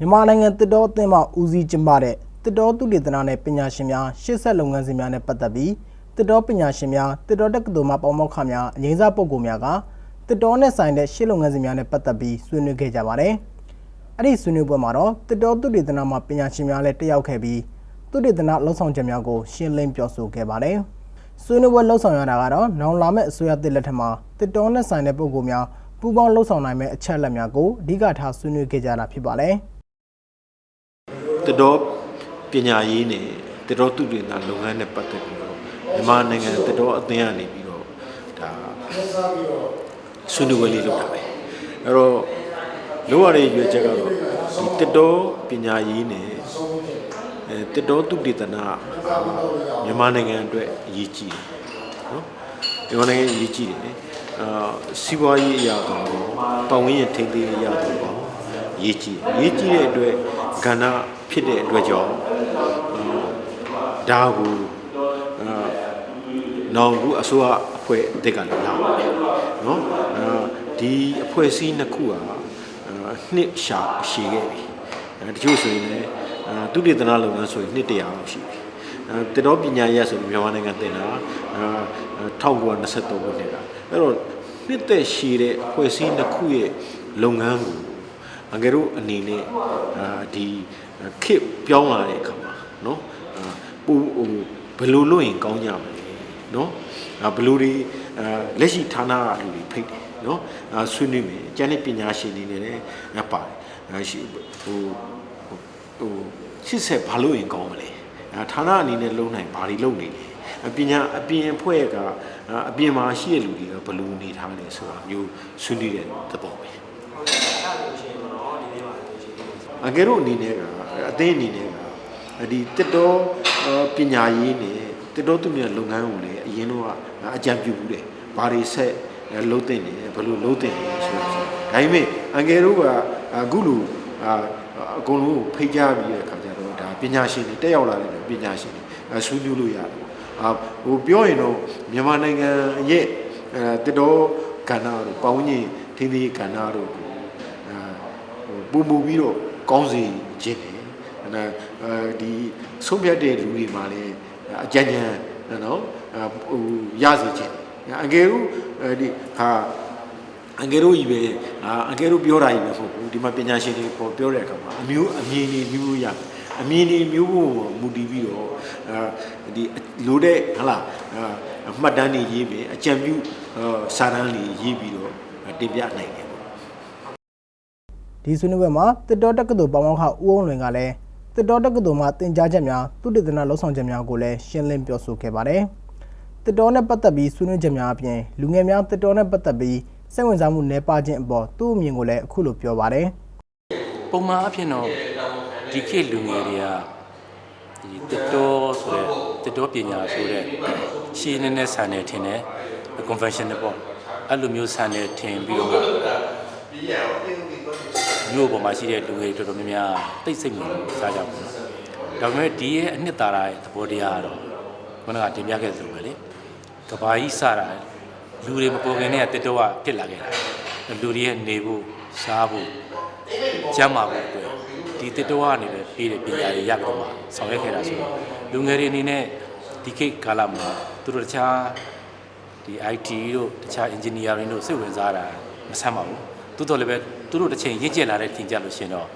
မြန်မာနိုင်ငံတစ်တော်အသင်းမှဦးစီးကျင်းပတဲ့တစ်တော်သူတေသနာနဲ့ပညာရှင်များရှေ့ဆက်လုပ်ငန်းစဉ်များနဲ့ပတ်သက်ပြီးတစ်တော်ပညာရှင်များတစ်တော်တက္ကသိုလ်မှပေါမောက္ခများအငိမ့်စားပုဂ္ဂိုလ်များကတစ်တော်နဲ့ဆိုင်တဲ့ရှေ့လုပ်ငန်းစဉ်များနဲ့ပတ်သက်ပြီးဆွေးနွေးခဲ့ကြပါတယ်။အဲ့ဒီဆွေးနွေးပွဲမှာတော့တစ်တော်သူတေသနာမှပညာရှင်များလည်းတက်ရောက်ခဲ့ပြီးသူတေသနာလှုပ်ဆောင်ချက်များကိုရှင်းလင်းပြောဆိုခဲ့ပါတယ်။ဆွေးနွေးပွဲလှုပ်ဆောင်ရတာကတော့နောင်လာမယ့်အစိုးရတစ်လက်ထက်မှာတစ်တော်နဲ့ဆိုင်တဲ့ပုဂ္ဂိုလ်များပူးပေါင်းလှုပ်ဆောင်နိုင်မယ့်အချက်အလက်များကိုအဓိကထားဆွေးနွေးခဲ့ကြတာဖြစ်ပါတယ်။ တတော်ပညာရေးနဲ့တတော်သူတေသနာလုပ်ငန်းနဲ့ပတ်သက်ပြီးတော့မြန်မာနိုင်ငံတတော်အသင်းကနေပြီးတော့ဒါဆွေးနွေးပွဲလေးလုပ်တာပဲအဲ့တော့လိုရတဲ့ရွေးချက်ကတော့ဒီတတော်ပညာရေးနဲ့အဲတတော်သူတေသနာမြန်မာနိုင်ငံအတွက်အရေးကြီးတယ်နော်မြန်မာနိုင်ငံအရေးကြီးတယ်အာစီးပွားရေးအရာတော့ပတ်ဝန်းကျင်ထိန်းသိမ်းရေးအရာတော့ရေးကြည့်ရေးကြည့်တဲ့အတွက် ကဏ္ဍဖြစ်တဲ့အတွက်ကြောင့်ဒါကိုအာနောင်ခုအစိုးရအဖွဲ့အသစ်ကလည်းလာပါတယ်နော်အာဒီအဖွဲ့အစည်းနှစ်ခုဟာအာနှစ်ရှာရှည်ခဲ့ပြီအဲတချို့ဆိုရင်လည်းအာသူတေသနာလုပ်ငန်းဆိုရင်နှစ်တရာလောက်ရှိပြီအဲတတော်ပညာရေးဆိုရင်မြန်မာနိုင်ငံတင်တာအာ1923ခုနှစ်ကအဲ့တော့နှစ်သက်ရှည်တဲ့အဖွဲ့အစည်းနှစ်ခုရဲ့လုပ်ငန်းကို အငယ်တို့အနေနဲ့အာဒီခစ်ပြောင်းလာတဲ့အခါမှာနော်ပူဟိုဘယ်လိုလုပ်ရင်ကောင်းကြမလဲနော်ဘယ်လိုဒီလက်ရှိဌာနကလူတွေဖိတ်တယ်နော်ဆွေးနွေးမယ်ကျန်တဲ့ပညာရှင်တွေနဲ့လည်းပါတယ်ဟိုဟိုရှစ်ဆက်ဘာလို့ရင်ကောင်းမလဲဌာနအနေနဲ့လုံနိုင်ဘာတွေလုံနေလဲအပညာအပြင်အဖွဲ့ကအပြင်မှာရှိတဲ့လူတွေကဘယ်လိုနေထားလဲဆိုတာမျိုးဆွေးနွေးတဲ့သဘောပဲဟုတ်ကဲ့အဲ့ဒါဆိုရှင် ကယ်တော့အနေနဲ့ကအသိအနေနဲ့ကဒီတက်တော်ပညာရေးနဲ့တက်တော်သူများလုပ်ငန်းကိုလည်းအရင်တော့အကြံပြုဘူးတယ်ဘာတွေဆက်လုံးတင်တယ်ဘယ်လိုလုံးတင်တယ်ဆိုတော့ဒါပေမဲ့အငယ်တို့ကအခုလိုအကုန်လုံးဖိတ်ကြားပြီးတဲ့အခါကျတော့ဒါပညာရှင်တွေတက်ရောက်လာတဲ့ပညာရှင်တွေဆွေးနွေးလို့ရတယ်အာဟိုပြောရင်တော့မြန်မာနိုင်ငံရဲ့အဲတက်တော်ကဏ္ဍတို့ပေါင်းကြီးထင်းသေးကဏ္ဍတို့ကိုအာဟိုပူပူပြီးတော့ ကောင်းစီခြင်းတယ်အဲ့အဲဒီဆုံးဖြတ်တဲ့လူတွေမှာလည်းအကြံဉာဏ်နော်ဟိုရစေခြင်းအငယ်တို့ဒီဟာအငယ်တို့ကြီးပဲအငယ်တို့ပြောတာကြီးပဲဟုတ်ဘူးဒီမှာပညာရှင်တွေပေါ်ပြောတဲ့အခါမှာအမျိုးအမြင်တွေမျိုးလို့ရအမြင်တွေမျိုးကိုမူတည်ပြီးတော့အဲဒီလိုတဲ့ဟလာအမှတ်တမ်းတွေရေးမယ်အကြံပြုစာတမ်းတွေရေးပြီးတော့တင်ပြနိုင်တယ် ဒီဆွေးနွေးပွဲမှာတစ်တော်တက္ကသိုလ်ပေါမောက္ခဦးအောင်လွင်ကလည်းတစ်တော်တက္ကသိုလ်မှာတင် जा ချက်များသူတေသနာလှုပ်ဆောင်ချက်များကိုလည်းရှင်းလင်းပြောဆိုခဲ့ပါတယ်။တစ်တော်နဲ့ပတ်သက်ပြီးဆွေးနွေးချက်များအပြင်လူငယ်များတစ်တော်နဲ့ပတ်သက်ပြီးစိတ်ဝင်စားမှုနည်းပါးခြင်းအပေါ်သူ့အမြင်ကိုလည်းအခုလိုပြောပါတယ်ပုံမှန်အဖြစ်တော့ဒီခေတ်လူငယ်တွေကဒီတစ်တော်ဆိုတဲ့တစ်တော်ပညာဆိုတဲ့ရှင်းနေနဲ့ဆန်နေထင်တယ် conventional ပေါ့အဲ့လိုမျိုးဆန်နေထင်ပြီးတော့ မျိုးပေါ်မှာရှိတဲ့လူငယ်တော်တော်များများတိတ်ဆိတ်နေစားကြဘူး။ဒါပေမဲ့ဒီရဲ့အနှစ်သာရရဲ့သဘောတရားကတော့ခုနကတင်ပြခဲ့သလိုပဲလေ။ကဘာကြီးစတာလူတွေမပေါ်ခင်နဲ့တစ်တော်ကဖြစ်လာခဲ့တာ။လူတွေရဲ့နေဖို့စားဖို့ကျမ်းမာဖို့အတွက်ဒီတစ်တော်ကနေပဲပြီးတဲ့ပညာတွေရပြီးတော့မှဆောင်ရွက်ခဲ့တာဆိုတော့လူငယ်တွေအနေနဲ့ဒီခေတ်ကာလမှာသူတို့တခြားဒီ IT တို့တခြား engineering တို့စိတ်ဝင်စားတာမဆမ်းပါဘူး တိုးတော်လည်းပဲသူတို့တစ်ချိန်ရင့်ကျက်လာတဲ့ထင်ကြလို့ရှင်တော့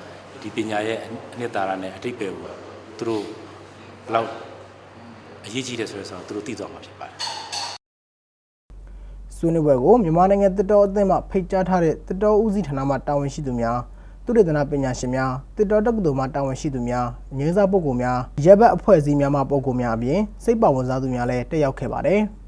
ဒီပညာရဲ့အနှစ်သာရနဲ့အတိတ်ပဲကိုသူတို့ဘယ်လောက်အရေးကြီးတယ်ဆိုတော့ဆိုတော့သူတို့သိသွားမှာဖြစ်ပါတယ်။ဆွေးနွေးပွဲကိုမြန်မာနိုင်ငံတစ်တော်အသင်းမှဖိတ်ကြားထားတဲ့တစ်တော်ဦးစီးဌာနမှတာဝန်ရှိသူများသူတေသနာပညာရှင်များတစ်တော်တက္ကသိုလ်မှတာဝန်ရှိသူများအငြင်းစားပုဂ္ဂိုလ်များရပ်ဘက်အဖွဲ့အစည်းများမှပုဂ္ဂိုလ်များအပြင်စိတ်ပါဝင်စားသူများလည်းတက်ရောက်ခဲ့ပါတယ်။